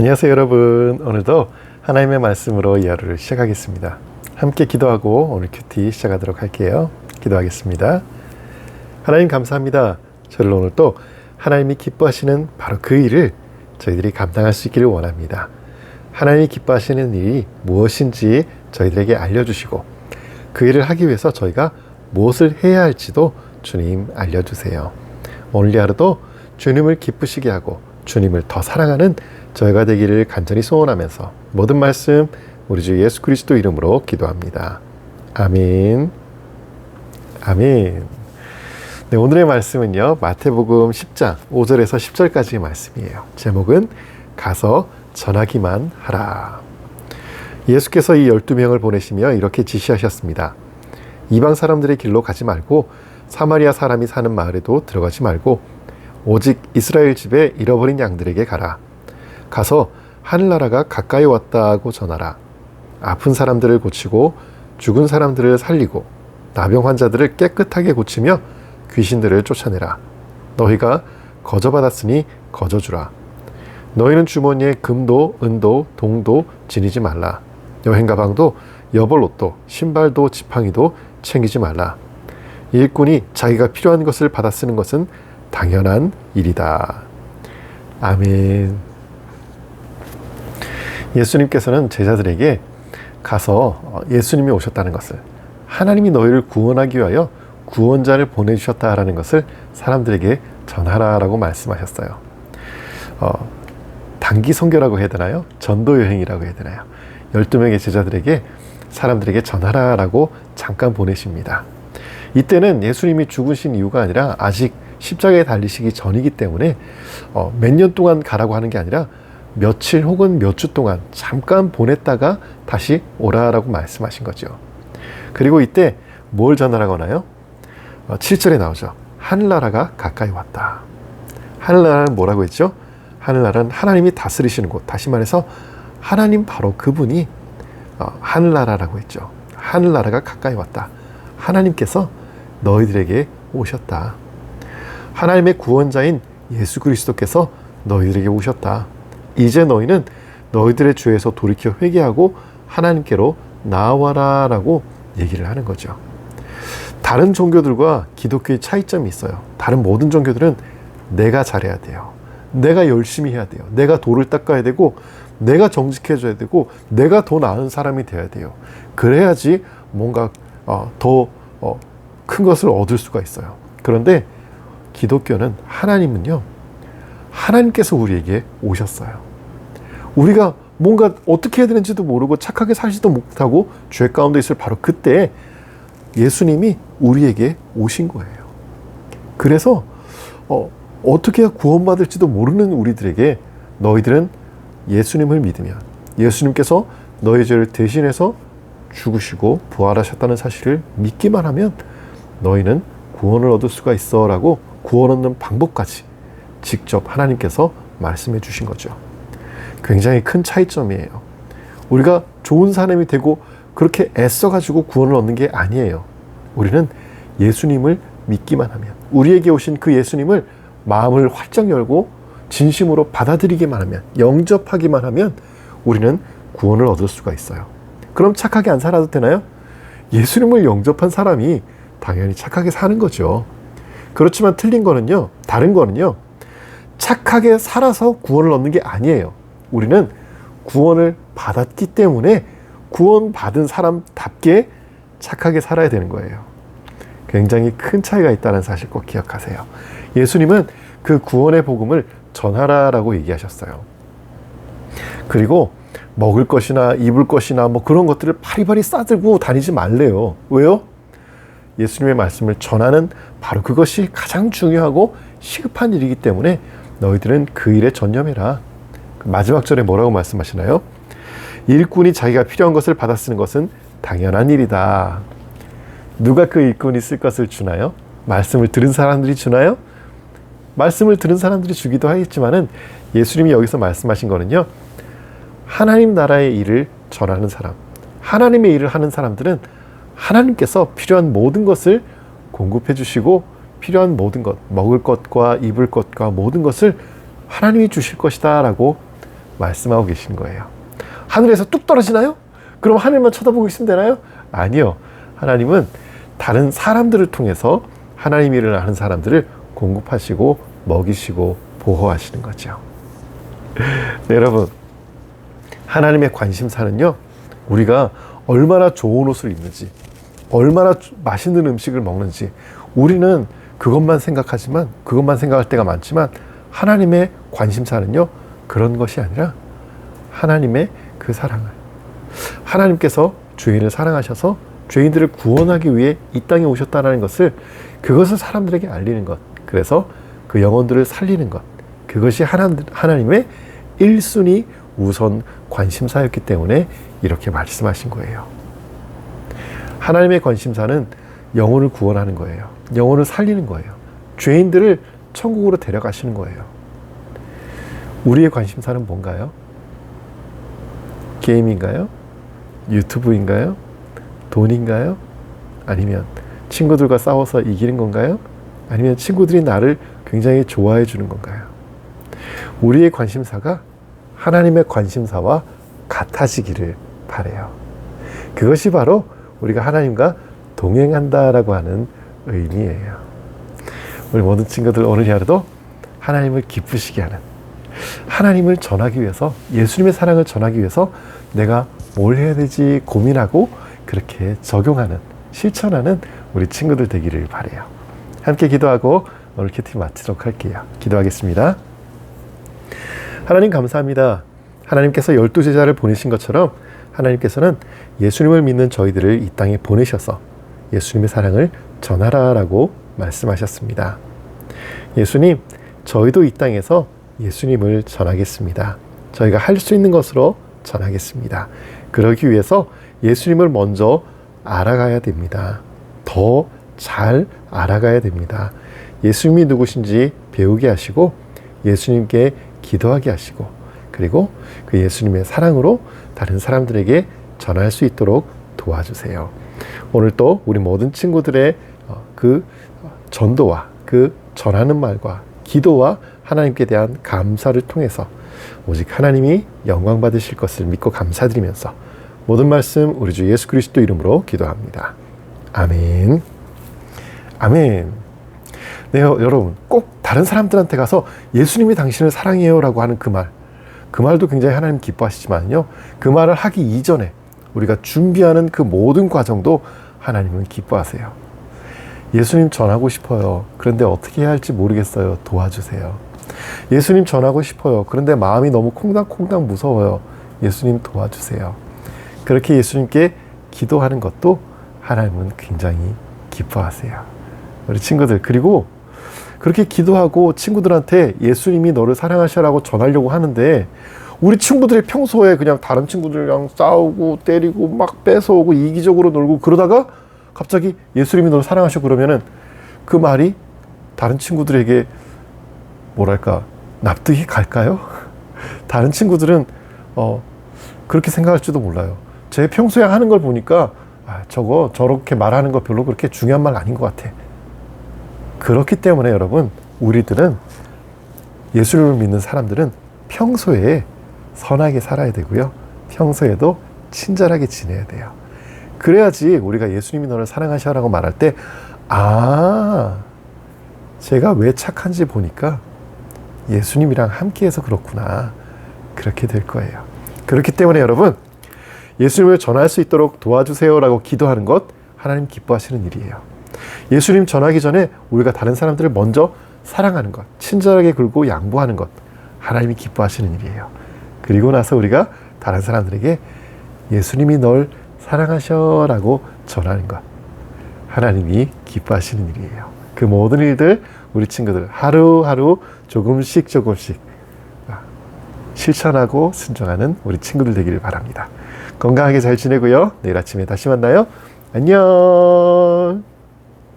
안녕하세요 여러분. 오늘도 하나님의 말씀으로 이 하루를 시작하겠습니다. 함께 기도하고 오늘 큐티 시작하도록 할게요. 기도하겠습니다. 하나님 감사합니다. 저를 오늘 또 하나님이 기뻐하시는 바로 그 일을 저희들이 감당할 수 있기를 원합니다. 하나님이 기뻐하시는 일이 무엇인지 저희들에게 알려주시고 그 일을 하기 위해서 저희가 무엇을 해야 할지도 주님 알려주세요. 오늘 이 하루도 주님을 기쁘시게 하고 주님을 더 사랑하는 저희가 되기를 간절히 소원하면서 모든 말씀 우리 주 예수 그리스도 이름으로 기도합니다. 아멘. 아멘. 네, 오늘의 말씀은요. 마태복음 10장 5절에서 10절까지의 말씀이에요. 제목은 가서 전하기만 하라. 예수께서 이 12명을 보내시며 이렇게 지시하셨습니다. 이방 사람들의 길로 가지 말고 사마리아 사람이 사는 마을에도 들어가지 말고 오직 이스라엘 집에 잃어버린 양들에게 가라. 가서 하늘나라가 가까이 왔다고 전하라. 아픈 사람들을 고치고 죽은 사람들을 살리고 나병 환자들을 깨끗하게 고치며 귀신들을 쫓아내라. 너희가 거저 받았으니 거저 주라. 너희는 주머니에 금도 은도 동도 지니지 말라. 여행 가방도 여벌 옷도 신발도 지팡이도 챙기지 말라. 일꾼이 자기가 필요한 것을 받아 쓰는 것은 당연한 일이다. 아멘. 예수님께서는 제자들에게 가서 예수님이 오셨다는 것을 하나님이 너희를 구원하기 위하여 구원자를 보내주셨다라는 것을 사람들에게 전하라라고 말씀하셨어요. 어, 단기 선교라고 해야 되나요? 전도 여행이라고 해야 되나요? 12명의 제자들에게 사람들에게 전하라라고 잠깐 보내십니다. 이때는 예수님이 죽으신 이유가 아니라 아직 십자가에 달리시기 전이기 때문에 어, 몇 년 동안 가라고 하는 게 아니라 며칠 혹은 몇 주 동안 잠깐 보냈다가 다시 오라라고 말씀하신 거죠. 그리고 이때 뭘 전하라고 하나요? 어, 7절에 나오죠. 하늘나라가 가까이 왔다. 하늘나라는 뭐라고 했죠? 하늘나라는 하나님이 다스리시는 곳. 다시 말해서 하나님 바로 그분이 어, 하늘나라라고 했죠. 하늘나라가 가까이 왔다. 하나님께서 너희들에게 오셨다. 하나님의 구원자인 예수 그리스도께서 너희들에게 오셨다. 이제 너희는 너희들의 죄에서 돌이켜 회개하고 하나님께로 나와라라고 얘기를 하는 거죠. 다른 종교들과 기독교의 차이점이 있어요. 다른 모든 종교들은 내가 잘해야 돼요. 내가 열심히 해야 돼요. 내가 돌을 닦아야 되고, 내가 정직해져야 되고, 내가 더 나은 사람이 돼야 돼요. 그래야지 뭔가 어, 더큰 어, 것을 얻을 수가 있어요. 그런데 기독교는 하나님은요, 하나님께서 우리에게 오셨어요. 우리가 뭔가 어떻게 해야 되는지도 모르고 착하게 살지도 못하고 죄 가운데 있을 바로 그때 예수님이 우리에게 오신 거예요. 그래서 어, 어떻게 구원받을지도 모르는 우리들에게 너희들은 예수님을 믿으면 예수님께서 너희 죄를 대신해서 죽으시고 부활하셨다는 사실을 믿기만 하면 너희는 구원을 얻을 수가 있어라고 구원 얻는 방법까지 직접 하나님께서 말씀해 주신 거죠. 굉장히 큰 차이점이에요. 우리가 좋은 사람이 되고 그렇게 애써가지고 구원을 얻는 게 아니에요. 우리는 예수님을 믿기만 하면, 우리에게 오신 그 예수님을 마음을 활짝 열고 진심으로 받아들이기만 하면, 영접하기만 하면 우리는 구원을 얻을 수가 있어요. 그럼 착하게 안 살아도 되나요? 예수님을 영접한 사람이 당연히 착하게 사는 거죠. 그렇지만 틀린 거는요, 다른 거는요, 착하게 살아서 구원을 얻는 게 아니에요. 우리는 구원을 받았기 때문에 구원받은 사람답게 착하게 살아야 되는 거예요. 굉장히 큰 차이가 있다는 사실 꼭 기억하세요. 예수님은 그 구원의 복음을 전하라라고 얘기하셨어요. 그리고 먹을 것이나 입을 것이나 뭐 그런 것들을 파리파리 싸들고 다니지 말래요. 왜요? 예수님의 말씀을 전하는 바로 그것이 가장 중요하고 시급한 일이기 때문에 너희들은 그 일에 전념해라. 마지막 절에 뭐라고 말씀하시나요? 일꾼이 자기가 필요한 것을 받아 쓰는 것은 당연한 일이다. 누가 그 일꾼이 쓸 것을 주나요? 말씀을 들은 사람들이 주나요? 말씀을 들은 사람들이 주기도 하겠지만은 예수님이 여기서 말씀하신 거는요. 하나님 나라의 일을 전하는 사람, 하나님의 일을 하는 사람들은 하나님께서 필요한 모든 것을 공급해 주시고 필요한 모든 것, 먹을 것과 입을 것과 모든 것을 하나님이 주실 것이다 라고 말씀하고 계신 거예요. 하늘에서 뚝 떨어지나요? 그럼 하늘만 쳐다보고 있으면 되나요? 아니요. 하나님은 다른 사람들을 통해서 하나님 일을 하는 사람들을 공급하시고 먹이시고 보호하시는 거죠. 네, 여러분. 하나님의 관심사는요, 우리가 얼마나 좋은 옷을 입는지, 얼마나 맛있는 음식을 먹는지, 우리는 그것만 생각하지만, 그것만 생각할 때가 많지만, 하나님의 관심사는요, 그런 것이 아니라 하나님의 그 사랑을. 하나님께서 죄인을 사랑하셔서 죄인들을 구원하기 위해 이 땅에 오셨다는 것을 그것을 사람들에게 알리는 것. 그래서 그 영혼들을 살리는 것. 그것이 하나님의 1순위 우선 관심사였기 때문에 이렇게 말씀하신 거예요. 하나님의 관심사는 영혼을 구원하는 거예요. 영혼을 살리는 거예요. 죄인들을 천국으로 데려가시는 거예요. 우리의 관심사는 뭔가요? 게임인가요? 유튜브인가요? 돈인가요? 아니면 친구들과 싸워서 이기는 건가요? 아니면 친구들이 나를 굉장히 좋아해 주는 건가요? 우리의 관심사가 하나님의 관심사와 같아지기를 바래요. 그것이 바로 우리가 하나님과 동행한다라고 하는 의미예요. 우리 모든 친구들 오늘 하루도 하나님을 기쁘시게 하는 하나님을 전하기 위해서 예수님의 사랑을 전하기 위해서 내가 뭘 해야 되지 고민하고 그렇게 적용하는 실천하는 우리 친구들 되기를 바래요. 함께 기도하고 오늘 큐티 마치도록 할게요. 기도하겠습니다. 하나님 감사합니다. 하나님께서 열두 제자를 보내신 것처럼 하나님께서는 예수님을 믿는 저희들을 이 땅에 보내셔서 예수님의 사랑을 전하라라고 말씀하셨습니다. 예수님, 저희도 이 땅에서 예수님을 전하겠습니다. 저희가 할 수 있는 것으로 전하겠습니다. 그러기 위해서 예수님을 먼저 알아가야 됩니다. 더 잘 알아가야 됩니다. 예수님이 누구신지 배우게 하시고 예수님께 기도하게 하시고 그리고 그 예수님의 사랑으로 다른 사람들에게 전할 수 있도록 도와주세요. 오늘 또 우리 모든 친구들의 어, 그 전도와 그 전하는 말과 기도와 하나님께 대한 감사를 통해서 오직 하나님이 영광 받으실 것을 믿고 감사드리면서 모든 말씀 우리 주 예수 그리스도 이름으로 기도합니다. 아멘. 아멘. 네, 여러분. 꼭 다른 사람들한테 가서 예수님이 당신을 사랑해요 라고 하는 그 말. 그 말도 굉장히 하나님 기뻐하시지만요. 그 말을 하기 이전에 우리가 준비하는 그 모든 과정도 하나님은 기뻐하세요. 예수님 전하고 싶어요. 그런데 어떻게 해야 할지 모르겠어요. 도와주세요. 예수님 전하고 싶어요. 그런데 마음이 너무 콩닥콩닥 무서워요. 예수님 도와주세요. 그렇게 예수님께 기도하는 것도 하나님은 굉장히 기뻐하세요. 우리 친구들, 그리고 그렇게 기도하고 친구들한테 예수님이 너를 사랑하시라고 전하려고 하는데 우리 친구들이 평소에 그냥 다른 친구들이랑 싸우고 때리고 막 뺏어오고 이기적으로 놀고 그러다가 갑자기 예수님이 너를 사랑하셔 그러면은 그 말이 다른 친구들에게 뭐랄까 납득이 갈까요? 다른 친구들은 어 그렇게 생각할지도 몰라요. 제 평소에 하는 걸 보니까 아, 저거 저렇게 말하는 거 별로 그렇게 중요한 말 아닌 것 같아. 그렇기 때문에 여러분 우리들은 예수님을 믿는 사람들은 평소에 선하게 살아야 되고요. 평소에도 친절하게 지내야 돼요. 그래야지 우리가 예수님이 너를 사랑하셔라고 말할 때, 아, 제가 왜 착한지 보니까 예수님이랑 함께해서 그렇구나. 그렇게 될 거예요. 그렇기 때문에 여러분, 예수님을 전할 수 있도록 도와주세요라고 기도하는 것 하나님 기뻐하시는 일이에요. 예수님 전하기 전에 우리가 다른 사람들을 먼저 사랑하는 것, 친절하게 굴고 양보하는 것 하나님이 기뻐하시는 일이에요. 그리고 나서 우리가 다른 사람들에게 예수님이 널 사랑하셔라고 전하는 것 하나님이 기뻐하시는 일이에요. 그 모든 일들 우리 친구들 하루하루 조금씩 조금씩 실천하고 순종하는 우리 친구들 되기를 바랍니다. 건강하게 잘 지내고요. 내일 아침에 다시 만나요. 안녕.